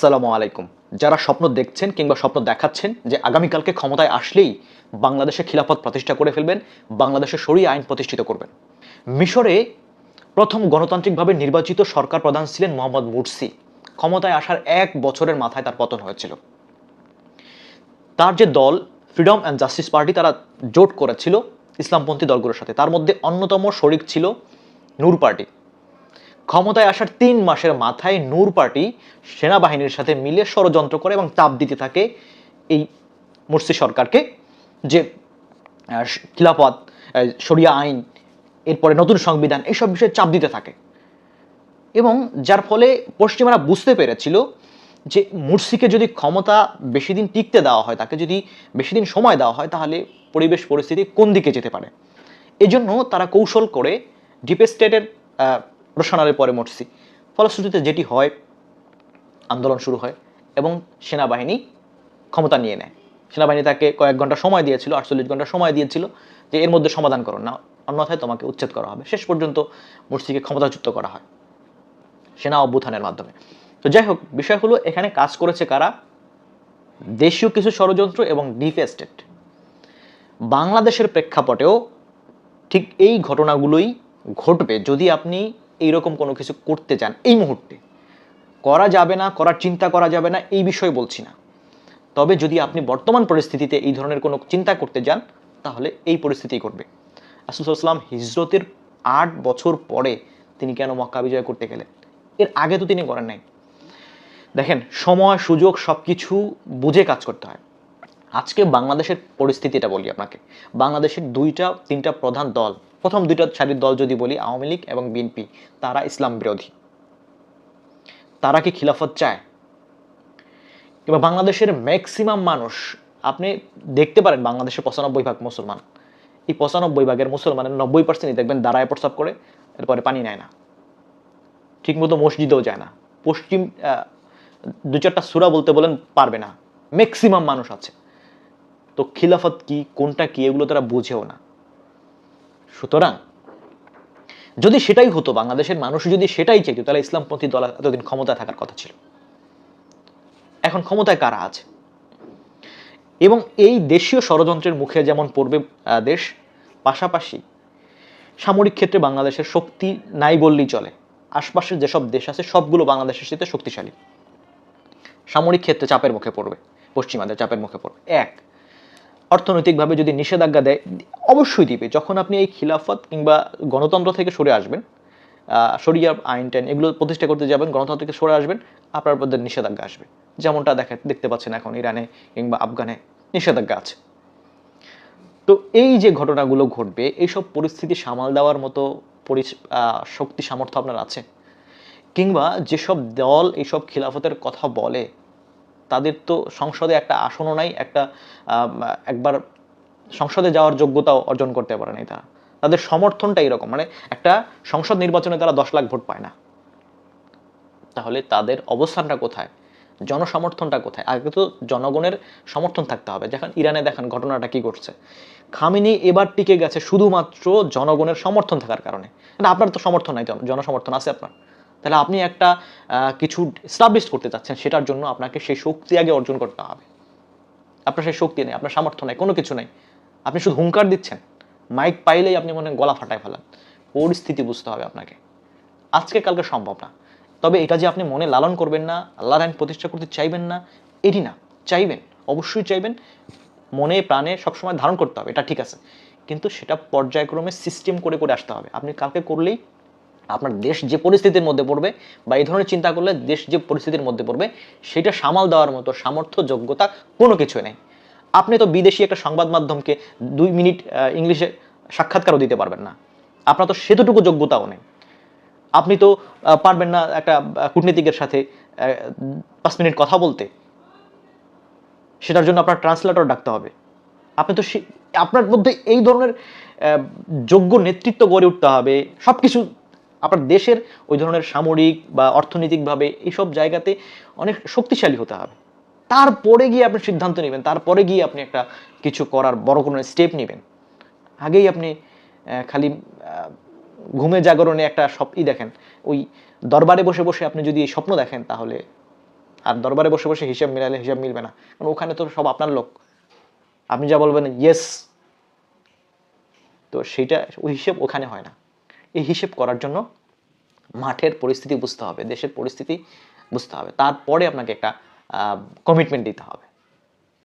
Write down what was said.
আসসালামু আলাইকুম। যারা স্বপ্ন দেখছেন কিংবা স্বপ্ন দেখাচ্ছেন যে আগামীকালকে ক্ষমতায় আসলেই বাংলাদেশে খিলাফত প্রতিষ্ঠা করে ফেলবেন, বাংলাদেশে সরিয়ে আইন প্রতিষ্ঠিত করবেন। মিশরে প্রথম গণতান্ত্রিকভাবে নির্বাচিত সরকার প্রধান ছিলেন মোহাম্মদ মুরসি। ক্ষমতায় আসার এক বছরের মাথায় তার পতন হয়েছিল। তার যে দল ফ্রিডম অ্যান্ড জাস্টিস পার্টি তারা জোট করেছিল ইসলামপন্থী দলগুলোর সাথে। তার মধ্যে অন্যতম শরিক ছিল নূর পার্টি। ক্ষমতায় আসার তিন মাসের মাথায় নূর পার্টি সেনাবাহিনীর সাথে মিলে ষড়যন্ত্র করে এবং চাপ দিতে থাকে এই মুর্সি সরকারকে যে খিলাফত শরিয়া আইন, এরপরে নতুন সংবিধান এইসব বিষয়ে চাপ দিতে থাকে। এবং যার ফলে পশ্চিমারা বুঝতে পেরেছিল যে মুরসিকে যদি ক্ষমতা বেশি দিন টিকতে দেওয়া হয়, তাকে যদি বেশি দিন সময় দেওয়া হয়, তাহলে পরিবেশ পরিস্থিতি কোন দিকে যেতে পারে? এজন্য তারা কৌশল করে ডিপ স্টেটের রোশনারের পরে মুরসি ফলশ্রুতিতে যেটি হয়, আন্দোলন শুরু হয় এবং সেনাবাহিনী ক্ষমতা নিয়ে নেয়। সেনাবাহিনী তাকে কয়েক ঘণ্টা সময় দিয়েছিল, আটচল্লিশ ঘণ্টা সময় দিয়েছিল যে এর মধ্যে সমাধান করো না, অন্যথায় তোমাকে উচ্ছেদ করা হবে। শেষ পর্যন্ত মুরসিকে ক্ষমতাচ্যুত করা হয় সেনা অভ্যুত্থানের মাধ্যমে। তো যাই হোক, বিষয় হলো এখানে কাজ করেছে কারা? দেশীয় কিছু ষড়যন্ত্র এবং ডিপ স্টেট বাংলাদেশের প্রেক্ষাপটেও ঠিক এই ঘটনাগুলোই ঘটবে। যদি আপনি এইরকম কোনো কিছু করতে চান, এই মুহূর্তে। করা যাবে না, করার চিন্তা করা যাবে না, এই বিষয়ে বলছি না। তবে যদি আপনি বর্তমান পরিস্থিতিতে এই ধরনের কোনো চিন্তা করতে যান, তাহলে এই পরিস্থিতি ঘটবে। আসুসাল্লাম হিজরতের আট বছর পরে তিনি কেন মক্কা বিজয় করতে গেলেন? এর আগে তো তিনি করেন নাই। দেখেন, সময়, সুযোগ সব কিছু বুঝে কাজ করতে হয়। আজকে বাংলাদেশের পরিস্থিতিটা বলি আপনাকে। বাংলাদেশের দুইটা, তিনটা প্রধান দল প্রথম দুইটা সারির দল যদি বলি, আওয়ামী লীগ এবং বিএনপি, তারা ইসলাম বিরোধী। তারা কি খিলাফত চায়? এবার বাংলাদেশের ম্যাক্সিমাম মানুষ, আপনি দেখতে পারেন বাংলাদেশের পঁচানব্বই ভাগ মুসলমান। এই পঁচানব্বই ভাগের মুসলমানের নব্বই পার্সেন্টই দেখবেন দাঁড়ায় প্রস্তাব করে, এরপরে পানি নেয় না। ঠিকমতো মসজিদেও যায় না। পশ্চিম দু চারটা সুরা বলতে বলেন পারবে না। ম্যাক্সিমাম মানুষ আছে। তো খিলাফত কি, কোনটা কি, এগুলো তারা বুঝেও না। সুতরাং যদি সেটাই হতো, বাংলাদেশের মানুষ যদি সেটাই চাইতো, তাহলে ইসলামপন্থী দল এতদিন ক্ষমতায় থাকার কথা ছিল। এখন ক্ষমতায় কারা আছে? এবং এই দেশীয় ষড়যন্ত্রের মুখে যেমন পড়বে দেশ, পাশাপাশি সামরিক ক্ষেত্রে বাংলাদেশের শক্তি নাই বললেই চলে। আশপাশের যেসব দেশ আছে, সবগুলো বাংলাদেশের সাথে শক্তিশালী। সামরিক ক্ষেত্রে চাপের মুখে পড়বে, পশ্চিমাদের চাপের মুখে পড়বে। এক অর্থনৈতিকভাবে যদি নিষেধাজ্ঞা দেয়, অবশ্যই দিবে। যখন আপনি এই খিলাফত কিংবা গণতন্ত্র থেকে সরে আসবেন শরিয়া আইন টাইন এগুলো প্রতিষ্ঠা করতে যাবেন, গণতন্ত্র থেকে সরে আসবেন, আপনার মধ্যে নিষেধাজ্ঞা আসবে। যেমনটা দেখে, দেখতে পাচ্ছেন এখন ইরানে কিংবা আফগানে নিষেধাজ্ঞা আছে। তো এই যে ঘটনাগুলো ঘটবে, এইসব পরিস্থিতি সামাল দেওয়ার মতো শক্তি সামর্থ্য আপনার আছে? কিংবা যেসব দল এইসব খিলাফতের কথা বলে তাদের তো সংসদে একটা আসনও নাই, একটা একবার সংসদে যাওয়ার যোগ্যতাও অর্জন করতে পারে নাই তারা। তাদের সমর্থনটা এরকম মানে একটা সংসদ নির্বাচনে তারা দশ লাখ ভোট পায় না। তাহলে তাদের অবস্থানটা কোথায়? জনসমর্থনটা কোথায়? আগে তো জনগণের সমর্থন থাকতে হবে। যেখানে ইরানে দেখেন ঘটনাটা কি ঘটছে। খামিনি এবার টিকে গেছে শুধুমাত্র জনগণের সমর্থন থাকার কারণে। না আপনার তো সমর্থন নাই জনসমর্থন আছে আপনার। তাহলে আপনি একটা কিছু স্টাবলিশ করতে চাচ্ছেন, সেটার জন্য আপনাকে সেই শক্তি আগে অর্জন করতে হবে। আপনার সেই শক্তি নেই, আপনার সামর্থ্য নেই, কোনো কিছু নেই। আপনি শুধু হুঙ্কার দিচ্ছেন মাইক পাইলেই আপনি মনে গলা ফাটায় ফেলেন। পরিস্থিতি বুঝতে হবে আপনাকে। আজকে, কালকে সম্ভব না। তবে এটা যে আপনি মনে লালন করবেন না, আল্লাহর আইন প্রতিষ্ঠা করতে চাইবেন না, এটি না। চাইবেন, অবশ্যই চাইবেন। মনে, প্রাণে সবসময় ধারণ করতে হবে, এটা ঠিক আছে। কিন্তু সেটা পর্যায়ক্রমে সিস্টেম করে করে আসতে হবে। আপনি কালকে করলেই আপনার দেশ যে পরিস্থিতির মধ্যে পড়বে বা এই ধরনের চিন্তা করলে দেশ যে পরিস্থিতির মধ্যে পড়বে, সেটা সামাল দেওয়ার মতো সামর্থ্য, যোগ্যতা কোনো কিছু নেই। আপনি তো বিদেশি একটা সংবাদ মাধ্যমকে দুই মিনিট ইংলিশে সাক্ষাৎকারও দিতে পারবেন না। আপনার তো সেতুটুকু যোগ্যতাও নেই। আপনি তো পারবেন না একটা কূটনীতিকের সাথে পাঁচ মিনিট কথা বলতে। সেটার জন্য আপনার ট্রান্সলেটর ডাকতে হবে। আপনি তো আপনার মধ্যে এই ধরনের যোগ্য নেতৃত্ব গড়ে উঠতে হবে। সব কিছু আপনার দেশের ওই ধরনের সামরিক বা অর্থনৈতিকভাবে এইসব জায়গাতে অনেক শক্তিশালী হতে হবে। তারপরে গিয়ে আপনি সিদ্ধান্ত নেবেন, তারপরে গিয়ে আপনি একটা কিছু করার বড় কোনো স্টেপ নেবেন। আগেই আপনি খালি ঘুমে জাগরণে একটা স্বপ্নই দেখেন, ওই দরবারে বসে বসে আপনি যদি এই স্বপ্ন দেখেন তাহলে আর দরবারে বসে বসে হিসাব মিলালে হিসাব মিলবে না। কারণ ওখানে তো সব আপনার লোক। আপনি যা বলবেন ইয়েস তো সেটা ওই হিসেব ওখানে হয় না। এই হিসেব করার জন্য মাঠের পরিস্থিতি বুঝতে হবে, দেশের পরিস্থিতি বুঝতে হবে। তারপরে আপনাকে একটা কমিটমেন্ট দিতে হবে।